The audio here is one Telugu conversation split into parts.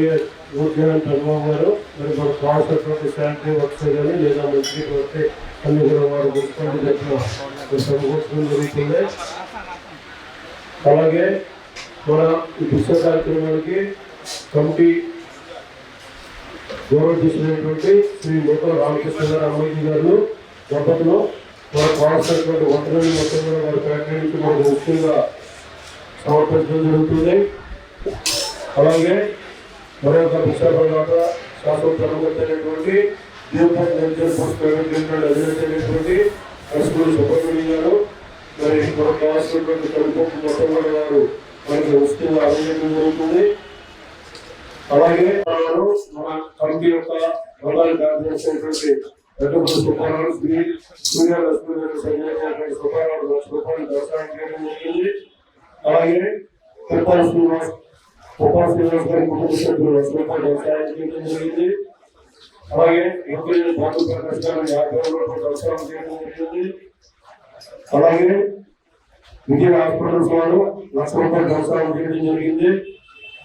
మేయర్ ఊర్జనం అనుభవం గారు. మరి మనకు కావాల్సినటువంటి శానిటరీ వర్క్స్ కానీ లేదా మంచి వస్తే అన్ని కూడా వారు మున్సిపాలిటీ తరఫున సమకూర్చడం జరుగుతుంది. అలాగే మన ఈ పుస్తక కార్యక్రమానికి కమిటీ గౌరవ చేసినటువంటి శ్రీ లోకల రామకృష్ణ గారు అమ్మాయి గారు దంపతులు వారు కావాల్సినటువంటి వంటలని మొత్తం కూడా వారి ఫ్యాక్టరీ మనకు ముఖ్యంగా సమర్పించడం జరుగుతుంది. అలాగే మరొక విశాఖపట్నం శాసన ప్రముఖమైనటువంటి దీపక్ అధినేతైనటువంటి ఎస్పూరి సుబ్రహ్మణ్యం గారు మరి మనకు కావాల్సినటువంటి కడుపు మొత్తం కూడా మనకి జరుగుతుంది. అలాగే మన కమిటీ యొక్క ప్రధాన కార్యదర్శి అయినటువంటి పెద్దపల్లి సుబ్బారావు శ్రీ గారు సుబ్బారావు దర్శనం చేయడం జరిగింది. అలాగే తిరుపతి శ్రీనివాస్ ఉపా గారి కుటుంబ సభ్యులు జరిగింది అలాగే దర్శనం చేయడం జరిగింది అలాగే విజయ హాస్పిటల్స్ వారు లక్ష రూపాయలు దర్శనం చేయడం జరిగింది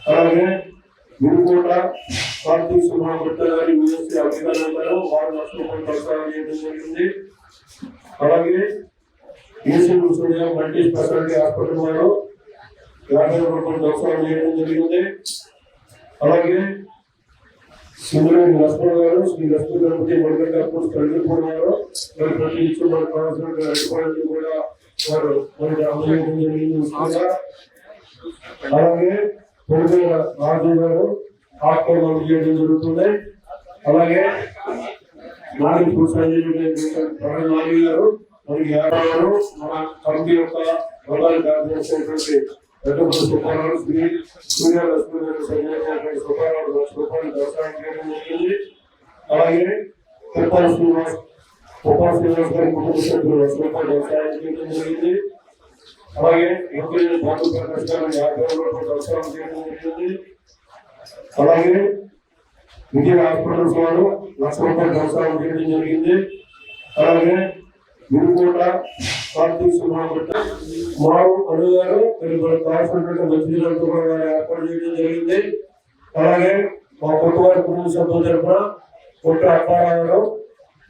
అలాగే గురుకోట కార్తీక్ సుబ్రహ్మణ్య గారి యూఎస్సీ అధికారులు ఉన్నారు వారు లక్ష రూపాయలు చేయడం జరిగింది అలాగే ఏసీ మల్టీ స్పెషాలిటీ హాస్పిటల్ వారు యాభై రూపాయలు చేయడం జరిగింది. అలాగే లక్ష్మణ్ గారు శ్రీ లక్ష్మీ గణపతి మణికంఠ గారు మరి ప్రతి మనకు కావాల్సిన కూడా వారు మనకి అందజేయడం జరిగింది. అలాగే పొడిగల రాజు గారు ఆత్మలు చేయడం జరుగుతుంది. అలాగే నాని సంజయ్ గారు మరి యాదవ్ మన కమిటీ యొక్క ప్రధాన కార్యదర్శి అయినటువంటి శ్రీ సూర్య లక్ష్మీ గారు దర్శనం చేయడం జరిగింది అలాగే తిరుపతి శ్రీనివాస్ ఉపా శ్రీనివాస్ గారి కుటుంబ సభ్యులు చేయడం జరిగింది అలాగే ఎంపీ బాబు ప్రకాష్ చేయడం జరిగింది అలాగే విజయ హాస్పిటల్స్ వారు లక్ష రూపాయలు వ్యవసాయం చేయడం జరిగింది. అలాగే గురుకోట కార్తీక్ సుబ్రహ్మణ్య మావు అను గారు మరి మనకు కావాల్సినటువంటి మంత్రులతో కూడా ఏర్పాటు చేయడం జరిగింది. అలాగే మా కొత్తవారి కుటుంబ సభ్యుల తరఫున కొట్ట అప్పారావు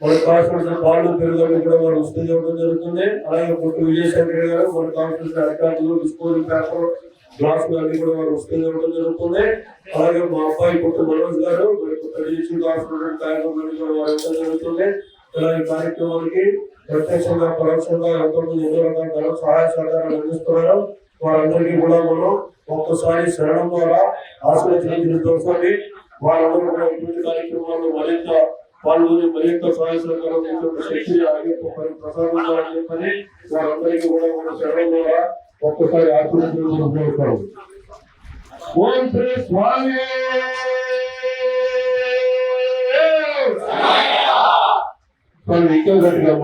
మనకు కావాల్సిన పాలు పెరుగుదల కూడా వారు ఇవ్వడం జరుగుతుంది. అలాగే కొట్టు విజయశంకర్ గారు మనకు కావాల్సిన అధికారులు డిస్పోజల్ పేపర్ గ్లాస్ అన్ని కూడా వారు వస్తుంది ఇవ్వడం జరుగుతుంది. అలాగే మా అబ్బాయి కొట్టు మనోజ్ గారు మరి కొత్త కావాల్సినటువంటి కార్యక్రమాన్ని కూడా వారు ఇవ్వడం జరుగుతుంది. ఇలాంటి కార్యక్రమానికి ప్రత్యక్షంగా పరోక్షంగా ఎంతో మంది ఎన్నో రకాల సహాయ సహకారాలు అందిస్తున్నారు వారందరికీ కూడా మనం ఒక్కసారి శరణం ద్వారా ఆశ్రయించిన తెలుసుకోండి వారందరూ కూడా ఇటువంటి కార్యక్రమాల్లో మరింత పాల్గొని మరింత సహాయ సహకారం చేసే శక్తి అయ్యప్ప పరి చెప్పని వారందరికీ కూడా మన శరణం ద్వారా ఒక్కసారి ఆశ్రయించడం ఉపయోగపడదు ఓం శ్రీ స్వామి! స్వామి ఇంకా గట్టిగా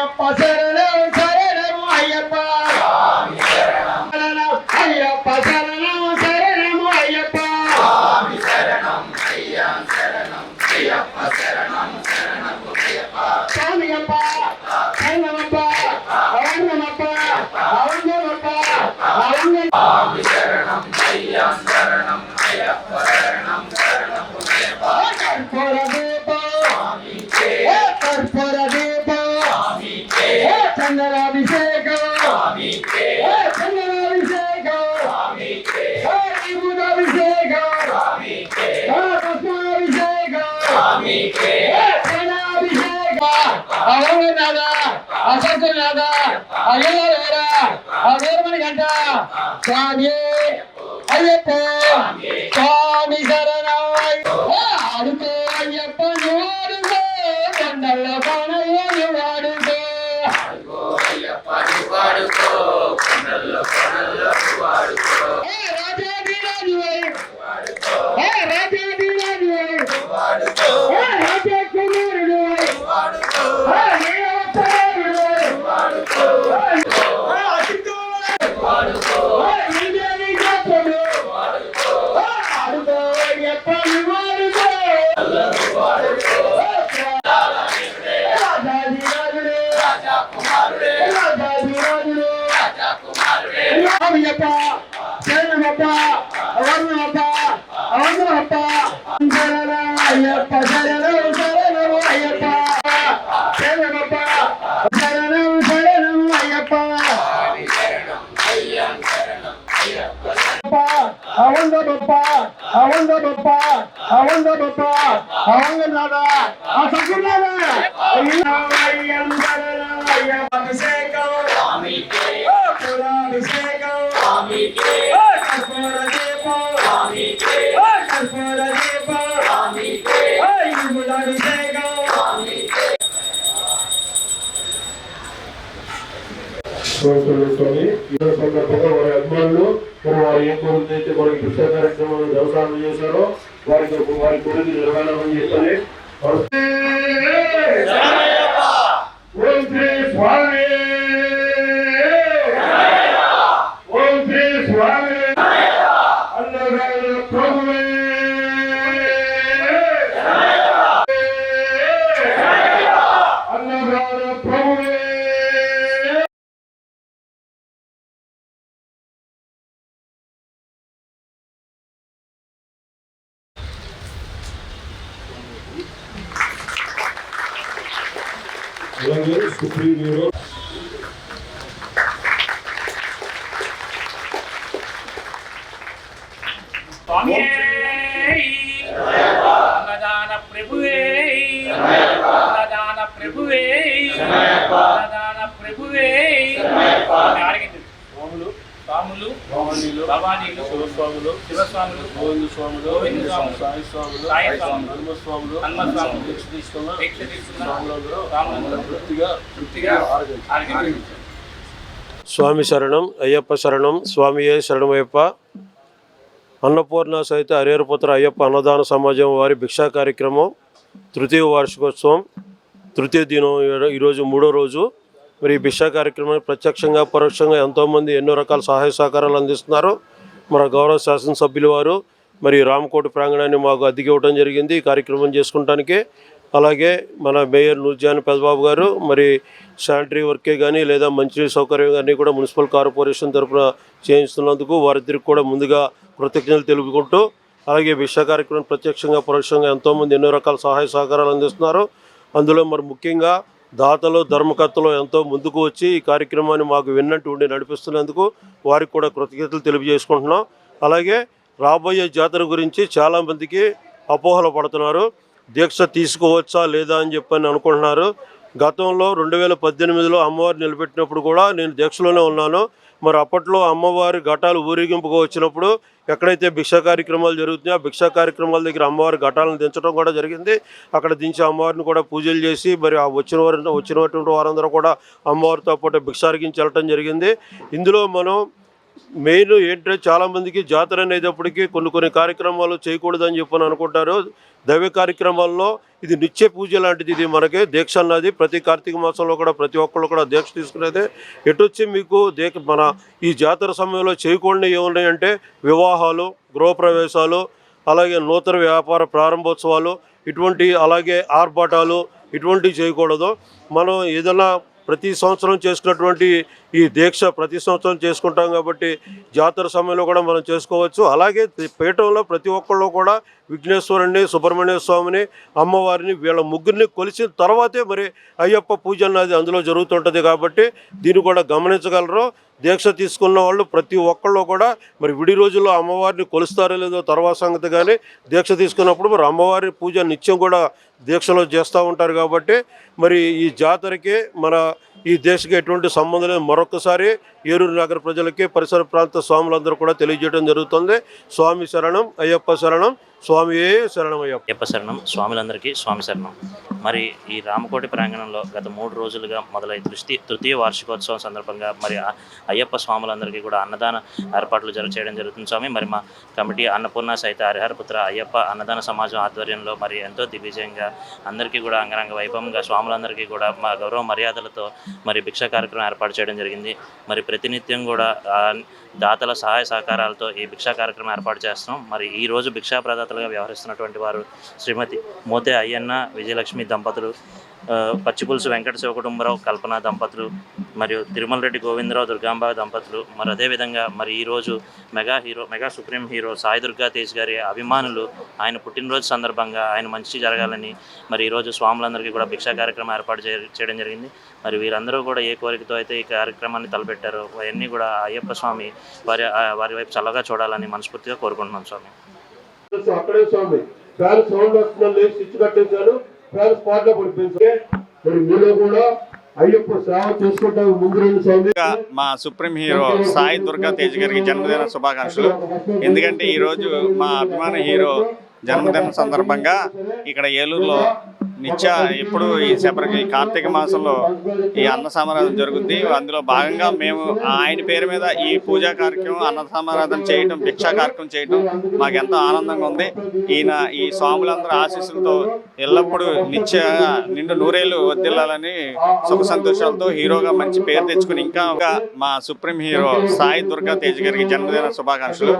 అయ్యప్ప శరణం శరణం అయ్యప్ప శరణం అయ్యప్ప శరణం శరణం అయ్యప్ప స్వామియప్ప శరణమప్ప అవరణమప్ప అవందమప్ప అవంద కర్పూర ఏ చందనాభిషేకం ఏ చందనాభిషేకం ఏ విభూతాభిషేకం ఏ భస్మాభిషేకం ఏ ప్రణాభిషేకం అయ్యప్ప అయ్యో వేరా ఆ వేరమని గంట స్వామి అయ్యప్ప స్వామి ఏ రాజాధిరాజువై, ఏ అయ్యప్ప శరణమప్ప అవర్ణమప్ప అవందనమప్ప శరణ అయ్యప్ప శరణం శరణం అయ్యప్ప శరణమప్ప శరణం శరణం అయ్యప్ప అవందమప్ప అవందమప్ప అవందమప్ప అవంగనాథ ఆ సకునాథ అయ్యం కోరుకుంటుంది ఈ సందర్భంగా వారి అభిమానులు మరి వారు ఏం కోరిక అయితే మనకి కృష్ణ కార్యక్రమాన్ని వ్యవసాయం చేశారో వారికి వారి కోరిక నిర్వహణ చెప్పని వారు- ఓం శ్రీ స్వామి ఓం శ్రీ స్వామి అన్నగారు ప్రభువే అన్నగారు ప్రభువే అలాగే సుప్రీం బ్యూరో అన్నదాన ప్రభువే అన్నదాన ప్రభువే ప్రభువే స్వాములు స్వాములు భవానీలు శివస్వాములు శివస్వాములు గోవింద స్వాములు గోవింద స్వాములు సాయి స్వాములు సాయి స్వాములు స్వాములు హనుమ స్వాములు దీక్ష తీసుకున్న దీక్ష తీసుకున్న స్వాములందరూ స్వాములందరూ తృప్తిగా తృప్తిగా ఆరగించారు స్వామి శరణం అయ్యప్ప శరణం స్వామియే శరణమయ్యప్ప అన్నపూర్ణ సహిత హరిహరపుత్ర అయ్యప్ప అన్నదాన సమాజం వారి భిక్షా కార్యక్రమం తృతీయ వార్షికోత్సవం తృతీయ దినం ఈ- ఈరోజు మూడో రోజు. మరి ఈ భిక్షా కార్యక్రమాన్ని ప్రత్యక్షంగా పరోక్షంగా ఎంతోమంది ఎన్నో రకాల సహాయ సహకారాలు అందిస్తున్నారు. మన గౌరవ శాసనసభ్యులు వారు మరి రామకోట ప్రాంగణాన్ని మాకు అద్దెకి ఇవ్వడం జరిగింది. ఈ కార్యక్రమం చేసుకుంటానికి. అలాగే మన మేయర్ నూర్జాన్ పెదబాబు గారు మరి శానిటరీ వర్కే కానీ లేదా మంచినీటి సౌకర్యం కానీ కూడా మున్సిపల్ కార్పొరేషన్ తరఫున చేయిస్తున్నందుకు వారిద్దరికి కూడా ముందుగా కృతజ్ఞతలు తెలుపుకుంటూ అలాగే భిక్షా కార్యక్రమం ప్రత్యక్షంగా పరోక్షంగా ఎంతోమంది ఎన్నో రకాల సహాయ సహకారాలు అందిస్తున్నారు. అందులో మరి ముఖ్యంగా దాతలు ధర్మకర్తలు ఎంతో ముందుకు వచ్చి ఈ కార్యక్రమాన్ని మాకు విన్నట్టు ఉండి నడిపిస్తున్నందుకు వారికి కూడా కృతజ్ఞతలు తెలియజేసుకుంటున్నాం. అలాగే రాబోయే జాతర గురించి చాలామందికి అపోహలు పడుతున్నారు. దీక్ష తీసుకోవచ్చా లేదా అని చెప్పని అనుకుంటున్నారు. గతంలో రెండు వేల పద్దెనిమిదిలో అమ్మవారు నిలబెట్టినప్పుడు కూడా నేను దీక్షలోనే ఉన్నాను. మరి అప్పట్లో అమ్మవారి ఘటాలు ఊరేగింపుగా వచ్చినప్పుడు ఎక్కడైతే భిక్షా కార్యక్రమాలు జరుగుతున్నాయో ఆ భిక్షా కార్యక్రమాల దగ్గర అమ్మవారి ఘటాలను దించడం కూడా జరిగింది. అక్కడ దించి అమ్మవారిని కూడా పూజలు చేసి మరి ఆ వచ్చిన వారి వచ్చినటువంటి వారందరూ కూడా అమ్మవారితో పాటు భిక్షారికించి వెళ్ళటం జరిగింది. ఇందులో మనం మెయిన్ ఏంటంటే చాలామందికి జాతర అనేటప్పటికీ కొన్ని కొన్ని కార్యక్రమాలు చేయకూడదని చెప్పని అనుకుంటారు. దైవ కార్యక్రమాల్లో ఇది నిత్య పూజ లాంటిది. ఇది మనకి దీక్ష అన్నది ప్రతి కార్తీక మాసంలో కూడా ప్రతి ఒక్కళ్ళు కూడా దీక్ష తీసుకునేది. ఎటొచ్చి మీకు దీక్ష మన ఈ జాతర సమయంలో చేయకూడని ఏమున్నాయంటే వివాహాలు గృహప్రవేశాలు అలాగే నూతన వ్యాపార ప్రారంభోత్సవాలు ఇటువంటి అలాగే ఆర్భాటాలు ఇటువంటివి చేయకూడదు. మనం ఏదైనా ప్రతి సంవత్సరం చేసుకున్నటువంటి ఈ దీక్ష ప్రతి సంవత్సరం చేసుకుంటాం కాబట్టి జాతర సమయంలో కూడా మనం చేసుకోవచ్చు. అలాగే పీఠంలో ప్రతి ఒక్కళ్ళు కూడా విఘ్నేశ్వరుని సుబ్రహ్మణ్య స్వామిని అమ్మవారిని వీళ్ళ ముగ్గురిని కొలిసిన తర్వాతే మరి అయ్యప్ప పూజ అన్నది అందులో జరుగుతుంటుంది కాబట్టి దీన్ని కూడా గమనించగలరు. దీక్ష తీసుకున్న వాళ్ళు ప్రతి ఒక్కళ్ళు కూడా మరి విడి రోజుల్లో అమ్మవారిని కొలుస్తారో లేదో తర్వాత సంగతి కానీ దీక్ష తీసుకున్నప్పుడు మరి అమ్మవారి పూజ నిత్యం కూడా దీక్షలో చేస్తూ ఉంటారు కాబట్టి మరి ఈ జాతరకి మన ఈ దేశకి ఎటువంటి సంబంధం లేదు. మరొకసారి ఏరూరు నగర ప్రజలకి పరిసర ప్రాంత స్వాములందరూ కూడా తెలియజేయడం జరుగుతుంది. స్వామి శరణం అయ్యప్ప శరణం. స్వామియే శరణమయ్యప్ప. అయ్యప్ప శరణం స్వాములందరికీ స్వామి శరణం. మరి ఈ రామకోటి ప్రాంగణంలో గత మూడు రోజులుగా మొదలై దృష్టి తృతీయ వార్షికోత్సవం సందర్భంగా మరి అయ్యప్ప స్వాములందరికీ కూడా అన్నదాన ఏర్పాట్లు జర చేయడం జరుగుతుంది స్వామి. మరి మా కమిటీ అన్నపూర్ణ సహిత హరిహరపుత్ర అయ్యప్ప అన్నదాన సమాజం ఆధ్వర్యంలో మరి ఎంతో దిగ్విజయంగా అందరికీ కూడా అంగరంగ వైభవంగా స్వాములందరికీ కూడా మా గౌరవ మర్యాదలతో మరి భిక్ష కార్యక్రమం ఏర్పాటు చేయడం జరిగింది. మరి ప్రతినిత్యం కూడా దాతల సహాయ సహకారాలతో ఈ భిక్షా కార్యక్రమం ఏర్పాటు చేస్తున్నాం. మరి ఈ రోజు భిక్షా ప్రదాతలుగా వ్యవహరిస్తున్నటువంటి వారు శ్రీమతి మోతే అయ్యన్న విజయలక్ష్మి దంపతులు పచ్చిపులుసు వెంకట శివ కుటుంబరావు కల్పన దంపతులు మరియు తిరుమల రెడ్డి గోవిందరావు దుర్గాంబ దంపతులు మరి అదేవిధంగా మరి ఈరోజు mega hero mega supreme hero Sai Durga Tej గారి అభిమానులు ఆయన పుట్టినరోజు సందర్భంగా ఆయన మంచి జరగాలని మరి ఈరోజు స్వాములందరికీ కూడా భిక్షా కార్యక్రమం ఏర్పాటు చేయడం జరిగింది. మరి వీరందరూ కూడా ఏ కోరికతో అయితే ఈ కార్యక్రమాన్ని తలపెట్టారో అవన్నీ కూడా అయ్యప్ప స్వామి వారి వారి వైపు చల్లగా చూడాలని మనస్ఫూర్తిగా కోరుకుంటున్నాం స్వామి. అక్కడే స్వామి. ఫ్యాన్ సౌండ్ వస్తుందని లేచి స్విచ్ కట్టేశాను స్పాట్లో మరి మీలో కూడా మా సుప్రీం హీరో సాయి దుర్గా తేజ్ గారికి జన్మదిన శుభాకాంక్షలు. ఎందుకంటే ఈరోజు మా అభిమాన హీరో జన్మదిన సందర్భంగా ఇక్కడ ఏలూరులో నిత్య ఎప్పుడు ఈ శబరికి కార్తీక మాసంలో ఈ అన్న సమారాధన జరుగుద్ది. అందులో భాగంగా మేము ఆయన పేరు మీద ఈ పూజా కార్యక్రమం అన్న సమారాధన చేయటం భిక్షా కార్యక్రమం చేయటం మాకు ఎంతో ఆనందంగా ఉంది. ఈయన ఈ స్వాములందరూ ఆశీస్సులతో ఎల్లప్పుడూ నిత్య నిండు నూరేళ్ళు వర్దిల్లాలని సుఖ సంతోషాలతో హీరోగా మంచి పేరు తెచ్చుకుని ఇంకా ఇంకా మా సుప్రీం హీరో సాయి దుర్గా తేజ్ గారికి జన్మదిన శుభాకాంక్షలు.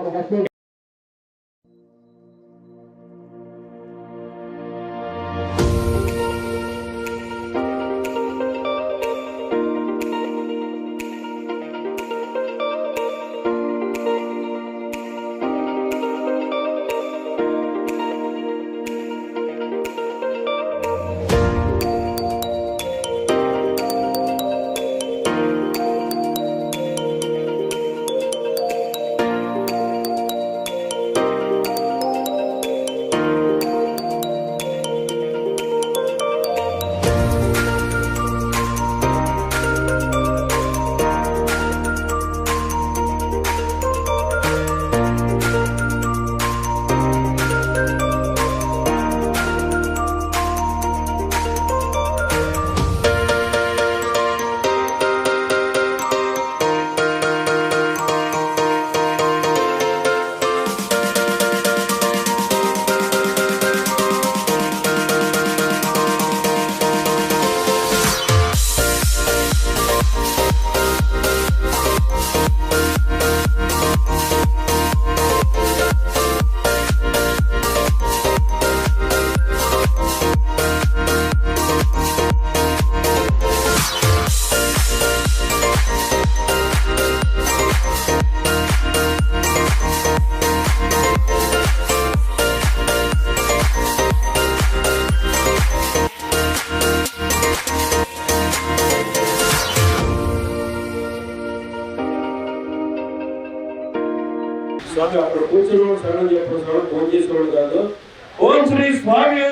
శరణం చెప్పిన స్వామి ఫోన్ చేసేవాడు కాదు. ఓం శ్రీ స్వామి.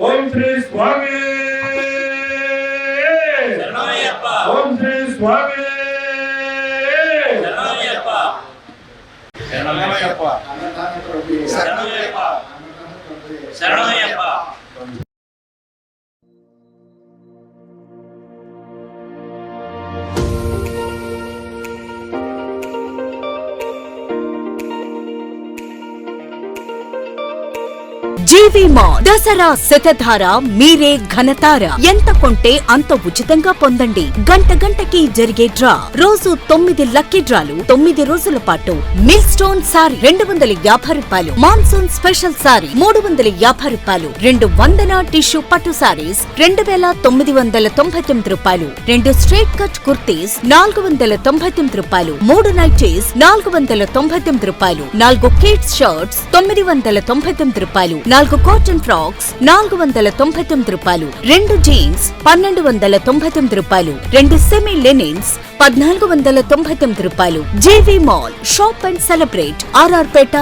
ఓం శ్రీ స్వామి. ఓం శ్రీ స్వామి. శరణమయ్యప్ప. జీవి మా దసరా శతధార మీరే ఘనతార. ఎంత కొంటే అంత ఉచితంగా పొందండి. గంట గంటకి జరిగే డ్రా. రోజు తొమ్మిది లక్కీ డ్రాలు. తొమ్మిది రోజుల పాటు మిల్ స్టోన్ సారీ రెండు వందల యాభై రూపాయలు. మాన్సూన్ స్పెషల్ సారీ మూడు వందల యాభై రూపాయలు. రెండు వందల టిష్యూ పట్టు సారీస్ రెండు వేల తొమ్మిది వందల తొంభై తొమ్మిది రూపాయలు. రెండు స్ట్రైట్ కట్ కుర్తీస్ నాలుగు వందల తొంభై తొమ్మిది రూపాయలు. మూడు నైటీస్ నాలుగు వందల తొంభై తొమ్మిది రూపాయలు. నాలుగు కిడ్స్ షర్ట్స్ తొమ్మిది వందల తొంభై తొమ్మిది రూపాయలు. నాలుగు కాటన్ ఫ్రాక్స్ నాలుగు వందల తొంభై తొమ్మిది రూపాయలు. రెండు జీన్స్ పన్నెండు వందల తొంభై తొమ్మిది రూపాయలు. రెండు సెమీ లెనిన్స్ పద్నాలుగు వందల తొంభై తొమ్మిది రూపాయలు. JV mall shop and celebrate RR Peta